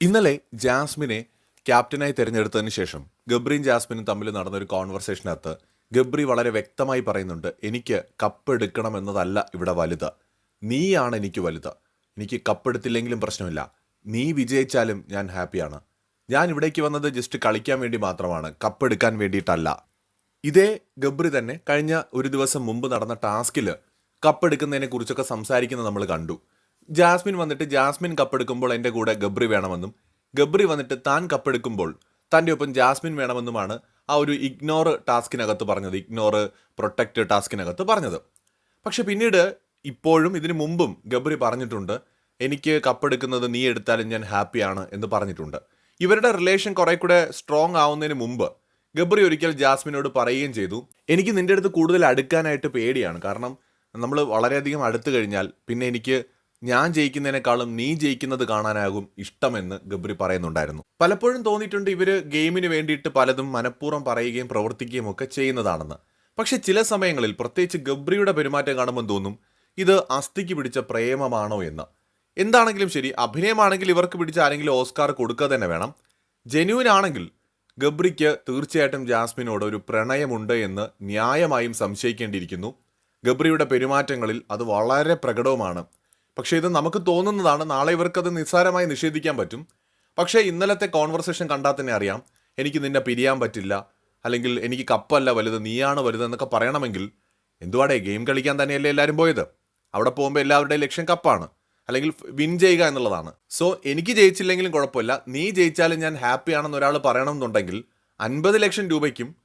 ഇന്നലെ ജാസ്മിനെ ക്യാപ്റ്റനായി തിരഞ്ഞെടുത്തതിന് ശേഷം ഗബ്രിയും ജാസ്മിനും തമ്മിൽ നടന്ന ഒരു കോൺവെർസേഷനകത്ത് ഗബ്രി വളരെ വ്യക്തമായി പറയുന്നുണ്ട് എനിക്ക് കപ്പ് എടുക്കണം എന്നതല്ല ഇവിടെ വലുത്. നീയാണ് എനിക്ക് വലുത്. എനിക്ക് കപ്പ് എടുത്തില്ലെങ്കിലും പ്രശ്നമില്ല. നീ വിജയിച്ചാലും ഞാൻ ഹാപ്പിയാണ്. ഞാൻ ഇവിടേക്ക് വന്നത് ജസ്റ്റ് കളിക്കാൻ വേണ്ടി മാത്രമാണ് കപ്പ് എടുക്കാൻ വേണ്ടിയിട്ടല്ല. ഇതേ ഗബ്രി തന്നെ കഴിഞ്ഞ ഒരു ദിവസം മുമ്പ് നടന്ന ടാസ്കിൽ കപ്പെടുക്കുന്നതിനെ കുറിച്ചൊക്കെ സംസാരിക്കുന്നത് നമ്മൾ കണ്ടു. ജാസ്മിൻ വന്നിട്ട് ജാസ്മിൻ കപ്പെടുക്കുമ്പോൾ എന്റെ കൂടെ ഗബ്രി വേണമെന്നും ഗബ്രി വന്നിട്ട് താൻ കപ്പെടുക്കുമ്പോൾ തന്റെ ഒപ്പം ജാസ്മിൻ വേണമെന്നുമാണ് ആ ഒരു ഇഗ്നോർ ടാസ്കിനകത്ത് പറഞ്ഞത് ഇഗ്നോർ പ്രൊട്ടക്റ്റ് ടാസ്കിനകത്ത് പറഞ്ഞത്. പക്ഷെ പിന്നീട് ഇപ്പോഴും ഇതിനു മുമ്പും ഗബ്രി പറഞ്ഞിട്ടുണ്ട് എനിക്ക് കപ്പെടുക്കുന്നത് നീ എടുത്താലും ഞാൻ ഹാപ്പിയാണ് എന്ന് പറഞ്ഞിട്ടുണ്ട്. ഇവരുടെ റിലേഷൻ കുറെ കൂടെ സ്ട്രോങ് ആവുന്നതിന് മുമ്പ് ഗബ്രി ഒരിക്കൽ ജാസ്മിനോട് പറയുകയും ചെയ്തു എനിക്ക് നിന്റെ അടുത്ത് കൂടുതൽ അടുക്കാനായിട്ട് പേടിയാണ്. കാരണം നമ്മൾ വളരെയധികം അടുത്തു കഴിഞ്ഞാൽ പിന്നെ എനിക്ക് ഞാൻ ജയിക്കുന്നതിനേക്കാളും നീ ജയിക്കുന്നത് കാണാനാകും ഇഷ്ടമെന്ന് ഗബ്രി പറയുന്നുണ്ടായിരുന്നു. പലപ്പോഴും തോന്നിയിട്ടുണ്ട് ഇവർ ഗെയിമിന് വേണ്ടിയിട്ട് പലതും മനഃപൂർവം പറയുകയും പ്രവർത്തിക്കുകയും ഒക്കെ ചെയ്യുന്നതാണെന്ന്. പക്ഷെ ചില സമയങ്ങളിൽ പ്രത്യേകിച്ച് ഗബ്രിയുടെ പെരുമാറ്റം കാണുമ്പോൾ തോന്നും ഇത് അസ്ഥിക്ക് പിടിച്ച പ്രേമമാണോ എന്ന്. എന്താണെങ്കിലും ശരി അഭിനയമാണെങ്കിൽ ഇവർക്ക് പിടിച്ച ആരെങ്കിലും ഓസ്കാർ കൊടുക്കുക തന്നെ വേണം. ജെന്യൂൻ ആണെങ്കിൽ ഗബ്രിക്ക് തീർച്ചയായിട്ടും ജാസ്മിനോട് ഒരു പ്രണയമുണ്ട് എന്ന് ന്യായമായും സംശയിക്കേണ്ടിയിരിക്കുന്നു. ഗബ്രിയുടെ പെരുമാറ്റങ്ങളിൽ അത് വളരെ പ്രകടവുമാണ്. പക്ഷേ ഇത് നമുക്ക് തോന്നുന്നതാണ് നാളെ ഇവർക്കത് നിസ്സാരമായി നിഷേധിക്കാൻ പറ്റും. പക്ഷേ ഇന്നലത്തെ കോൺവെർസേഷൻ കണ്ടാൽ തന്നെ അറിയാം എനിക്ക് നിന്നെ പിരിയാൻ പറ്റില്ല അല്ലെങ്കിൽ എനിക്ക് കപ്പല്ല വലുത് നീയാണ് വലുത് എന്നൊക്കെ പറയണമെങ്കിൽ എന്തുവാടേ ഗെയിം കളിക്കാൻ തന്നെയല്ലേ എല്ലാവരും പോയത്? അവിടെ പോകുമ്പോൾ എല്ലാവരുടെയും ലക്ഷ്യം കപ്പാണ് അല്ലെങ്കിൽ വിൻ ചെയ്യുക എന്നുള്ളതാണ്. സോ എനിക്ക് ജയിച്ചില്ലെങ്കിലും കുഴപ്പമില്ല. നീ ജയിച്ചാലും ഞാൻ ഹാപ്പിയാണെന്ന് ഒരാൾ പറയണമെന്നുണ്ടെങ്കിൽ അൻപത് ലക്ഷം രൂപയ്ക്കും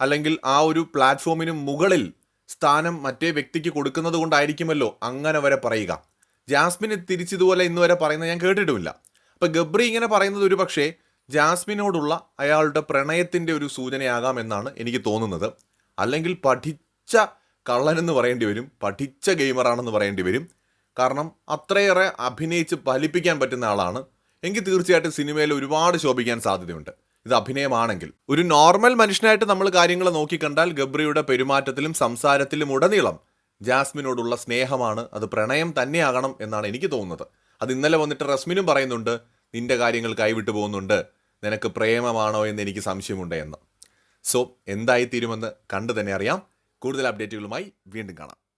അല്ലെങ്കിൽ ആ ഒരു പ്ലാറ്റ്ഫോമിനും മുകളിൽ സ്ഥാനം മറ്റേ വ്യക്തിക്ക് കൊടുക്കുന്നത് കൊണ്ടായിരിക്കുമല്ലോ അങ്ങനെ വരെ പറയുക. ജാസ്മിന് തിരിച്ചിതുപോലെ ഇന്ന് വരെ പറയുന്നത് ഞാൻ കേട്ടിട്ടുമില്ല. അപ്പോൾ ഗബ്രി ഇങ്ങനെ പറയുന്നത് ഒരു പക്ഷേ ജാസ്മിനോടുള്ള അയാളുടെ പ്രണയത്തിന്റെ ഒരു സൂചനയാകാം എന്നാണ് എനിക്ക് തോന്നുന്നത്. അല്ലെങ്കിൽ പഠിച്ച കള്ളനെന്ന് പറയേണ്ടി വരും പഠിച്ച ഗെയിമറാണെന്ന് പറയേണ്ടി വരും. കാരണം അത്രയേറെ അഭിനയിച്ച് ഫലിപ്പിക്കാൻ പറ്റുന്ന ആളാണ്. എങ്കിൽ തീർച്ചയായിട്ടും സിനിമയിൽ ഒരുപാട് ശോഭിക്കാൻ സാധ്യതയുണ്ട്. ഇത് അഭിനയമാണെങ്കിൽ. ഒരു നോർമൽ മനുഷ്യനായിട്ട് നമ്മൾ കാര്യങ്ങൾ നോക്കിക്കണ്ടാൽ ഗബ്രിയുടെ പെരുമാറ്റത്തിലും സംസാരത്തിലും ഉടനീളം ജാസ്മിനോടുള്ള സ്നേഹമാണ് അത് പ്രണയം തന്നെയാകണം എന്നാണ് എനിക്ക് തോന്നുന്നത്. അത് ഇന്നലെ വന്നിട്ട് റസ്മിനും പറയുന്നുണ്ട് നിന്റെ കാര്യങ്ങൾ കൈവിട്ടു പോകുന്നുണ്ട്. നിനക്ക് പ്രേമമാണോ എന്ന് എനിക്ക് സംശയമുണ്ട് എന്ന്. സോ എന്തായിത്തീരുമെന്ന് കണ്ടു തന്നെ അറിയാം. കൂടുതൽ അപ്ഡേറ്റുകളുമായി വീണ്ടും കാണാം.